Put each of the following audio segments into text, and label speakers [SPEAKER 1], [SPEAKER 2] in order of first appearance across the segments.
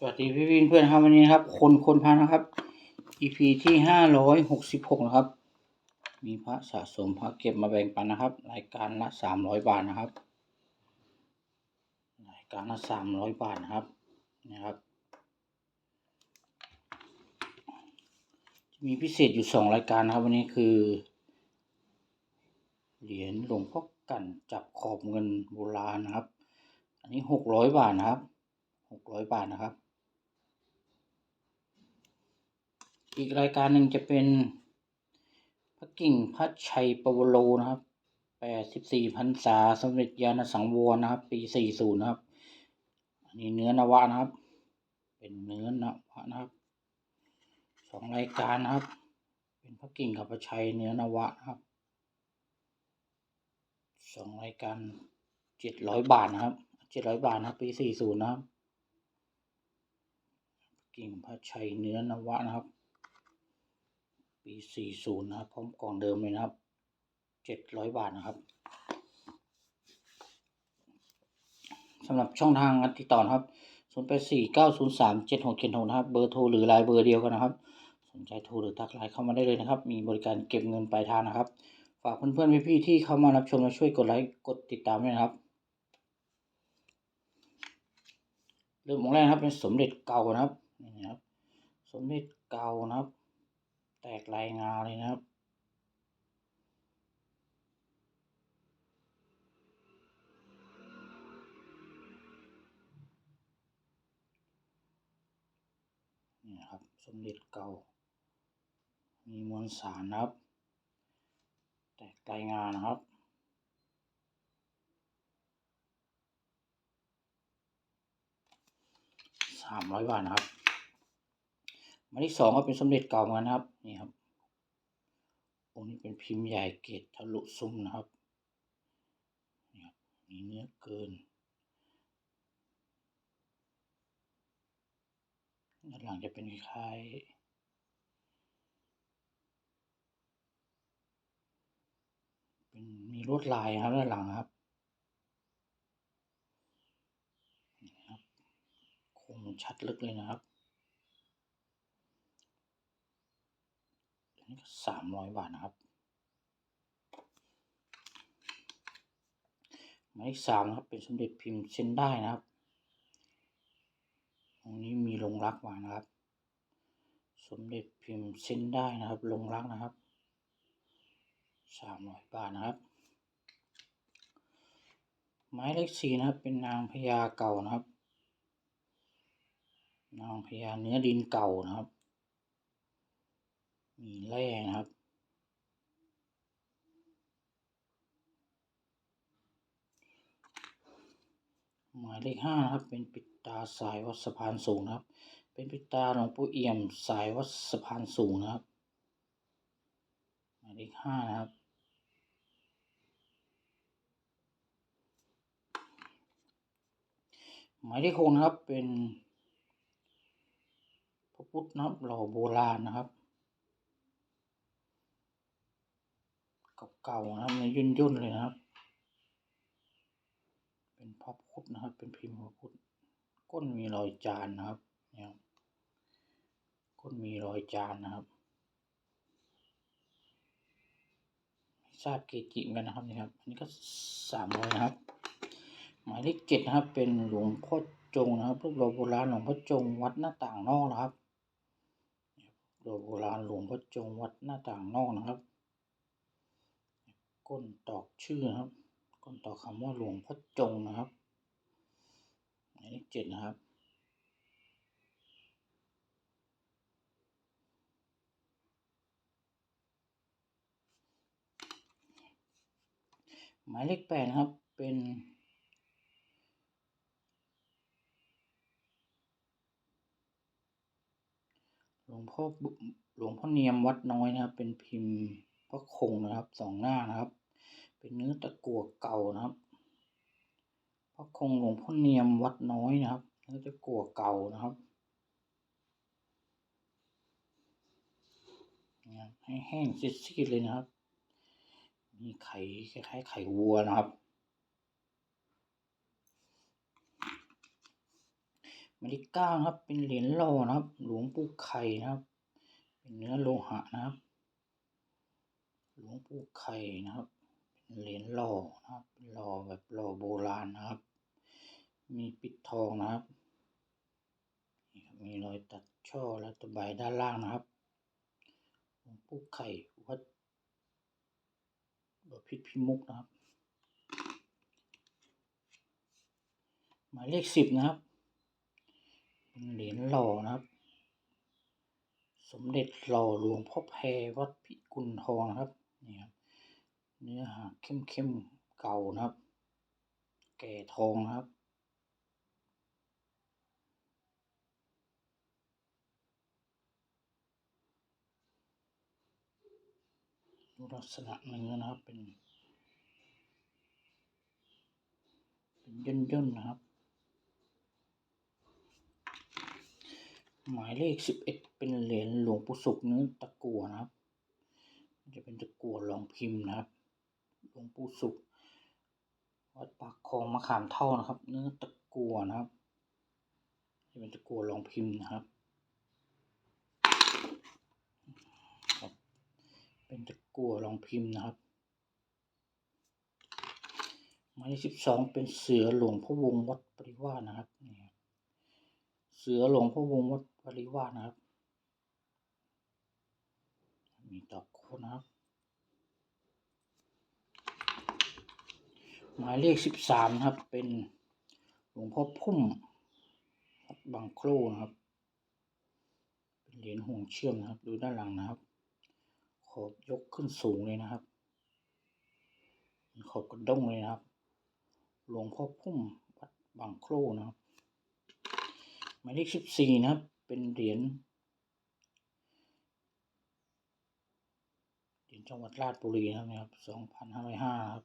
[SPEAKER 1] สวัสดีพี่วินเพื่อนครับวันนี้นะครับ คนคนพานะครับ EP ที่ห้าร้อยหกสิบหกนะครับ มีพระสะสมพระเก็บมาแบ่งปันนะครับ รายการละสามร้อยบาทนะครับ รายการละสามร้อยบาทนะครับนะครับ มีพิเศษอยู่สองรายการนะครับ วันนี้คือ เหรียญหลวงพ่อกันจับขอบเงินโบราณนะครับ อันนี้หกร้อยบาทนะครับหกร้อยบาทนะครับ อีกรายการหนึ่งจะเป็นพระกิ่งพระชัยปวโรนะครับแปดสิบสี่พรรษาสมเด็จยานสังวรนะครับ ปีสี่ศูนย์นะครับ อันนี้เนื้อนวะนะครับ เป็นเนื้อนวะนะครับสองรายการนะครับ เป็นพระกิ่งกับพระชัยเนื้อนวะนะครับสองรายการเจ็ดร้อยบาทนะครับเจ็ดร้อยบาทนะครับ ปีสี่ศูนย์นะครับ กิ่งพระชัยเนื้อนวะนะครับ ปีสี่ศูนย์นะครับพร้อมกล่องเดิมเลยนะครับเจ็ดร้อยบาทนะครับสำหรับช่องทางติดต่อนะครับศูนย์แปดสี่เก้าศูนย์สามเจ็ดหกเจ็ดหกนะครับเบอร์โทรหรือไลน์เบอร์เดียวกันนะครับ สนใจโทรหรือทักไลน์เข้ามาได้เลยนะครับ มีบริการเก็บเงินปลายทางนะครับ ฝากเพื่อนๆพี่ๆที่เข้ามารับชมและช่วยกดไลค์กดติดตามด้วยนะครับเริ่มของแรกนะครับเป็นสมเด็จเก่านะครับนี่นะครับ สมเด็จเก่านะครับ กลายงาเลยนะครับ นี่ครับ สมเด็จเก่า มีมวลสารนะครับ แตกลายงานะครับสามร้อยบาทนะครับ หมายที่สองก็เป็นสมเด็จเก่ามือนกันนะครับนี่ครับองค์นี้เป็นพิมพ์ใหญ่เกตทะลุซุ้มนะครับนี่ครับมีเนื้อเกินด้านหลังจะเป็นคล้ายเป็นมีลวดลายครับด้านหลังครับนี่ครับคมชัดลึกเลยนะครับ อันนี้ก็ สามร้อยบาทนะครับหมายเลขสามนะครับเป็นสมเด็จพิมพ์เส้นได้นะครับ ตรงนี้มีลงรักมานะครับ สมเด็จพิมพ์เส้นได้นะครับ ลงรักนะครับสามร้อยบาทนะครับ หมายเลขสี่นะครับ เป็นนางพญาเก่านะครับ นางพญาเนื้อดินเก่านะครับ มีแร่นะครับ หมายเลขห้านะครับ เป็นปิดตาสายวัดสะพานสูงนะครับ เป็นปิดตาหลวงปู่เอี่ยมสายวัดสะพานสูงนะครับ หมายเลขห้านะครับหมายเลขหกนะครับเป็นพระพุทธนะครับหล่อโบราณนะครับ เก่านะครับในยุ่นยุ่นเลยนะครับ เป็นพระพุทธนะครับ เป็นพิมพ์พระพุทธก้นมีรอยจานนะครับเนี่ยครับก้นมีรอยจานนะครับไม่ทราบเกจิมันนะครับนี่ครับ อันนี้ก็สามร้อยนะครับ หมายเลขเจ็ดนะครับ เป็นหลวงพ่อจงนะครับรูปหล่อโบราณหลวงพ่อจงวัดหน้าต่างนอกนะครับหล่อโบราณหลวงพ่อจงวัดหน้าต่างนอกนะครับ ก้นตอกชื่อนะครับ ก้นตอกคำว่าหลวงพ่อจงนะครับหมายเลขเจ็ดนะครับหมายเลขแปดนะครับ เป็น หลวงพ่อหลวงพ่อเนียมวัดน้อยนะครับ เป็นพิมพ์พระคงนะครับสองหน้านะครับ เป็นเนื้อตะกั่วเก่านะครับพระคงหลวงพ่อเนียมวัดน้อยนะครับ เนื้อตะกั่วเก่านะครับนะครับให้แห้งซีดๆเลยนะครับ มีไข่คล้ายๆไข่วัวนะครับ มายเลขเก้าครับ เป็นเหรียญหล่อนะครับ หลวงปู่ไข่นะครับ เป็นเนื้อโลหะนะครับ หลวงปู่ไข่นะครับ เหรียญหล่อนะครับหล่อแบบหล่อโบราณนะครับ มีปิดทองนะครับนี่ครับมีรอยตัดช่อและตะไบด้านล่างนะครับหลวงปู่ไข่วัดบพิตรพิมุกนะครับ หมายเลขสิบนะครับเป็นเหรียญหล่อนะครับ สมเด็จหล่อหลวงพ่อแพรวัดพิกุลทองนะครับนี่ครับ เนื้อหาเข้มเข้มเก่านะครับ แก่ทองนะครับ ดูลักษณะเนื้อนะครับเป็น เป็นย่นย่นๆนะครับ หมายเลขสิบเอ็ดเป็นเหรียญหลวงปู่ศุกร์เนื้อตะกั่วนะครับ จะเป็นตะกั่วรองพิมพ์นะครับ ปู่ศุกวัดปากคลองมะขามเท่านะครับ เนื้อตะกัวนะครับจะเป็นตะกัวรองพิมพ์นะครับ เป็นตะกัวรองพิมพ์นะครับหมายเลขสิบสองเป็นเสือหลวงพ่อวงศ์วัดปริวาสนะครับนี่เสือหลวงพ่อวงศ์วัดปริวาสนะครับ มีตอกโคนะครับ หมายเลขสิบสามนะครับ เป็นหลวงพ่อพุ่มวัดบางโครนะครับ เป็นเหรียญห่วงเชื่อมนะครับ ดูด้านหลังนะครับ ขอบยกขึ้นสูงเลยนะครับขอบกระด้งเลยนะครับ หลวงพ่อพุ่มวัดบางโครนะครับ หมายเลขสิบสี่นะครับ เป็นเหรียญเหรียญจังหวัดราชบุรีนะครับสองพันห้าร้อยห้าครับ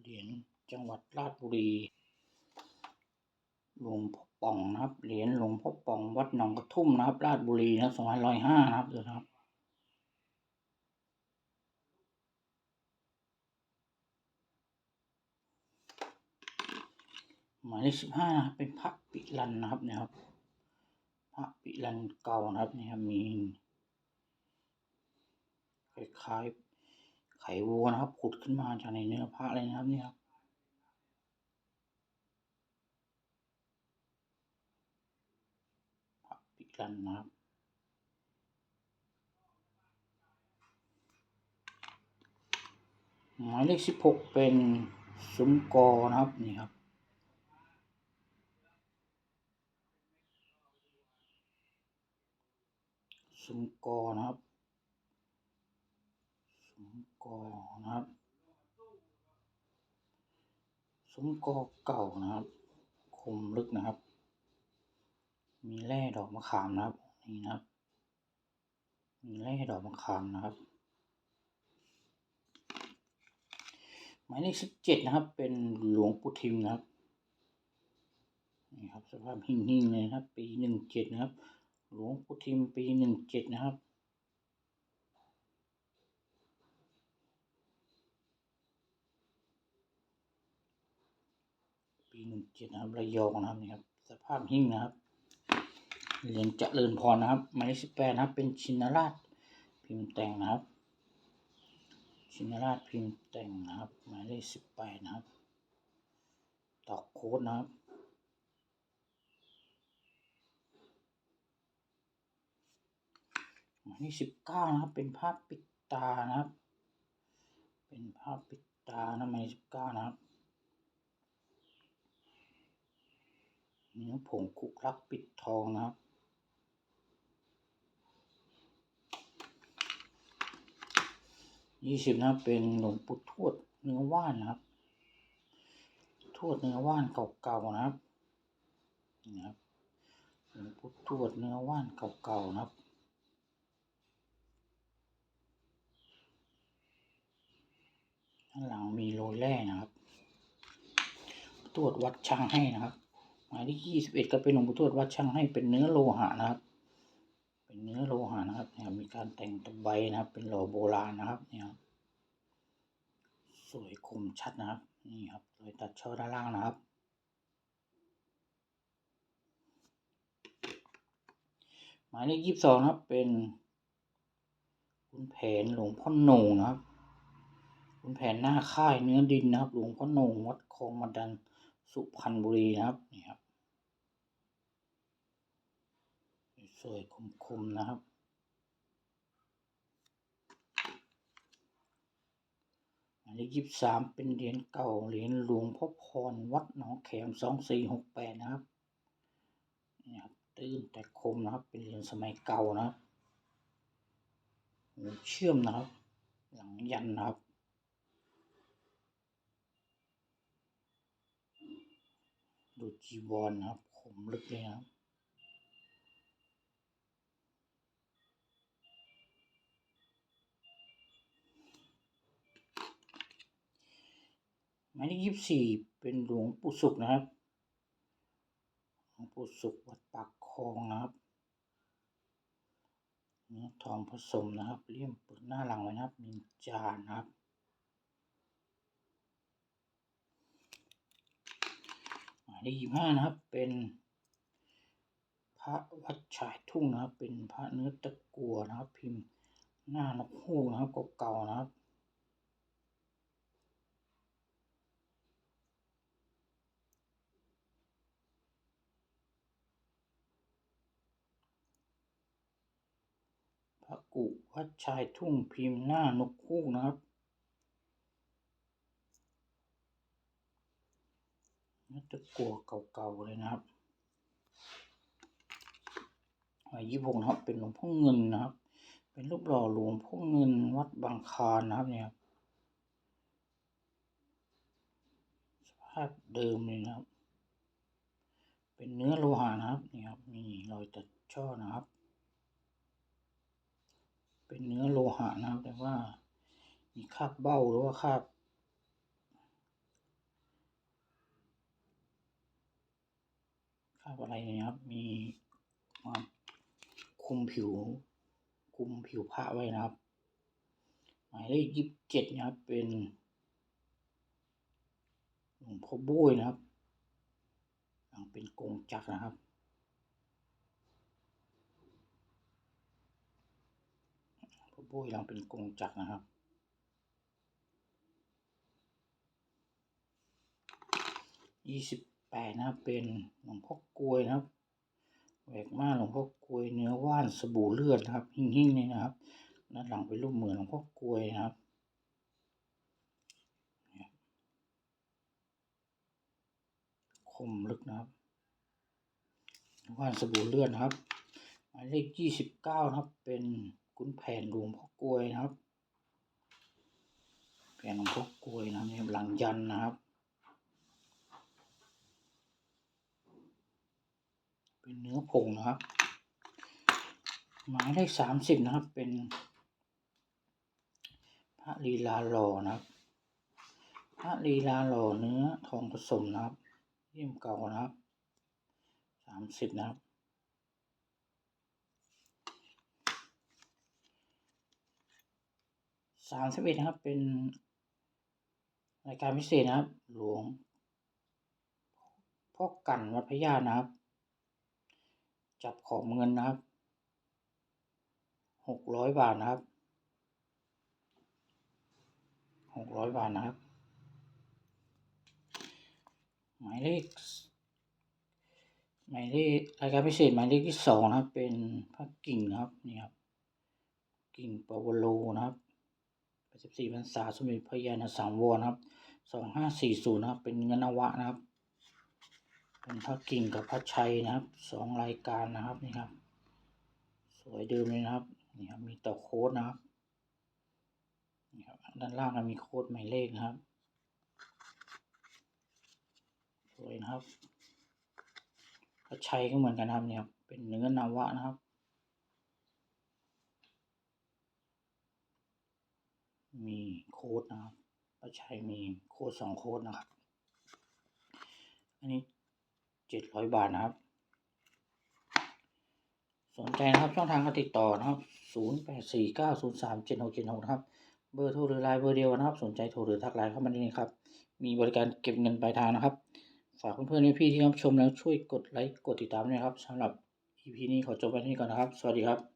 [SPEAKER 1] เห รียญจังหวัดราชบุรีหลวงพ่อป่องนะครับเหรียญหลวงพ่อป่องวัดหนองกระทุ่มนะครับ ราชบุรีนะครับสองพันร้อยห้านะครับดูนะครับหมายเลขสิบห้านะครับเป็นพระปิลันนะครับเนี่ยครับ พระปิลันเก่านะครับเนี่ยครับมีคล้ายๆ วัวนะครับขุดขึ้นมาจากในเนื้อพระเลยนะครับนี่ครับพระปิลันนะครับหมายเลขสิบหกเป็นซุ้มกอนะครับนี่ครับซุ้มกอนะครับ กอนะครับ ซุ้มกอเก่านะครับ คมลึกนะครับ มีแร่ดอกมะขามนะครับ นี่นะครับ มีแร่ดอกมะขามนะครับ หมายเลขสิบเจ็ดนะครับ เป็นหลวงปู่ทิมนะครับ นี่ครับสภาพหิ่งๆเลยนะครับ ปีหนึ่งเจ็ดนะครับ หลวงปู่ทิมปีหนึ่งเจ็ดนะครับ หนึ่งเจ็ดนะครับระยองนะครับนี่ครับสภาพหิ่งนะครับเหรียญเจริญพรนะครับหมายเลขสิบแปดนะครับ เป็นชินราชพิมพ์แต่งนะครับ ชินราชพิมพ์แต่งนะครับหมายเลขสิบแปดนะครับตอกโค้ดนะครับหมายเลขสิบเก้านะครับ เป็นภาพปิดตานะครับ เป็นภาพปิดตานะหมายเลขสิบเก้านะครับ เนื้อผงคุกลักปิดทองนะครับ ยี่สิบนะเป็นหลวงปู่ทวดเนื้อว่านนะครับ ทวดเนื้อว่านเก่าๆนะครับนะครับหลวงปู่ทวดเนื้อว่านเก่าๆนะครับด้านหลังมีโรยแร่นะครับ ตรวจวัดช่างให้นะครับ หมายที่ยี่สิบเอ็ดก็เป็นหลวงปู่ทวดวัดช่างให้เป็นเนื้อโลหะนะครับ เป็นเนื้อโลหะนะครับเนี่ยมีการแต่งตะไบนะครับ เป็นหล่อโบราณนะครับเนี่ยสวยคมชัดนะครับ นี่ครับรอยตัดช่อด้านล่างนะครับหมายเลขยี่สิบสองครับ เป็นคุณแผนหลวงพ่อโหนงนะครับ คุณแผนหน้าค่ายเนื้อดินนะครับ หลวงพ่อโหนงวัดคลองมาดัน สุพรรณบุรีนะครับนี่ครับสวยคมๆนะครับหมายเลขยี่สิบสามเป็นเหรียญเก่าเหรียญหลวงพ่อพรวัดหนองแขมสองสี่หกแปดนะครับนี่ครับตื้นแต่คมนะครับ เป็นเหรียญสมัยเก่านะครับเชื่อมนะครับ หลังยันนะครับ ดูจีวรนะครับคมลึกเลยครับหมายเลขยี่สี่เป็นหลวงปู่สุขนะครับ หลวงปู่สุขวัดปากคลองนะครับเนื้อทองผสมนะครับเลี่ยมเปิดหน้าหลังไว้นะครับนินจานะครับ หมายเลขยี่ห้านะครับ เป็น พระวัดฉายทุ่งนะครับ เป็นพระเนื้อตะกัวนะครับ พิมพ์หน้านกฮูกนะครับเก่าๆนะครับพระกุวัดชายทุ่งพิมพ์หน้านกฮูกนะครับ นื้อตะกัวเก่าๆเลยนะครับหมายยี่หกนะครับ เป็นหลวงพ่อเงินนะครับ เป็นรูปหล่อหลวงพ่อเงินวัดบางคานนะครับเนี่ยสภาพเดิมเลยนะครับ เป็นเนื้อโลหะนะครับนี่ครับมีรอยตัดช่อนะครับ เป็นเนื้อโลหะนะครับ แต่ว่ามีคราบเบ้าหรือว่าคราบคราบอะไรเนี่ยครับ มีมาคุมผิว คุมผิวพระไว้นะครับ หมายเลขยี่สิบเจ็ดนะครับ เป็นหลวงพ่อโบ้ยนะครับยังเป็นกงจักรนะครับพ่อโบ้ยยังเป็นกงจักรนะครับยี่สิบ แปดนะครับ เป็นหลวงพ่อกลวยนะครับแหวกมานหลวงพ่อกลวยเนื้อว่านสบู่เลือดนะครับ หิ่งๆนี่นะครับด้านหลังเป็นรูปเหมือนหลวงพ่อกลวยนะครับคมลึกนะครับว่านสบู่เลือดนะครับหมายเลขยี่สิบเก้านะครับ เป็นขุนแผ่นหลวงพ่อกลวยนะครับแผ่นหลวงพ่อกลวยนะครับนี่หลังยันนะครับ เป็นเนื้อผงนะครับ หมายเลขสามสิบนะครับ เป็นพระลีลาหล่อนะครับพระลีลาหล่อเนื้อทองผสมนะครับเยี่ยมเก่านะครับสามสิบนะครับสามสิบเอ็ดนะครับเป็นรายการพิเศษนะครับ หลวงพ่อกันวัดพญานะครับ จับของเงินนะครับหกร้อยบาทนะครับหกร้อยบาทนะครับ หมายเลขหมายเลขรายการพิเศษหมายเลขที่สองนะครับ เป็นพระกิ่งนะครับนี่ครับ กิ่งปวโลนะครับ84พรรษาสมเด็จพระยาณสังวรนะครับ 2540นะครับ เป็นเงินนวะนะครับ เป็นพระกิ่งกับพระชัยนะครับสองรายการนะครับนี่ครับ สวยเดิมเลยนะครับนี่ครับมีต่อโค้ดนะครับนี่ครับด้านล่างมีโค้ดหมายเลขนะครับ สวยนะครับพระชัยก็เหมือนกันนะครับเนี่ยครับเป็นเนื้อนาวะนะครับมีโค้ดนะครับพระชัยมีโค้ดสองโค้ดนะครับ อันนี้ เจ็ดร้อยบาทนะครับ สนใจนะครับช่องทางการติดต่อนะครับ0 8 4 9 0 3 7 6 7 6นะครับ เบอร์โทรหรือไลน์เบอร์เดียวนะครับ สนใจโทรหรือทักไลน์เข้ามาได้เลยครับ มีบริการเก็บเงินปลายทางนะครับ ฝากเพื่อนๆพี่ๆที่รับชมแล้วช่วยกดไลค์กดติดตามด้วยครับสำหรับ EP นี้ขอจบไว้ที่นี่ก่อนนะครับ สวัสดีครับ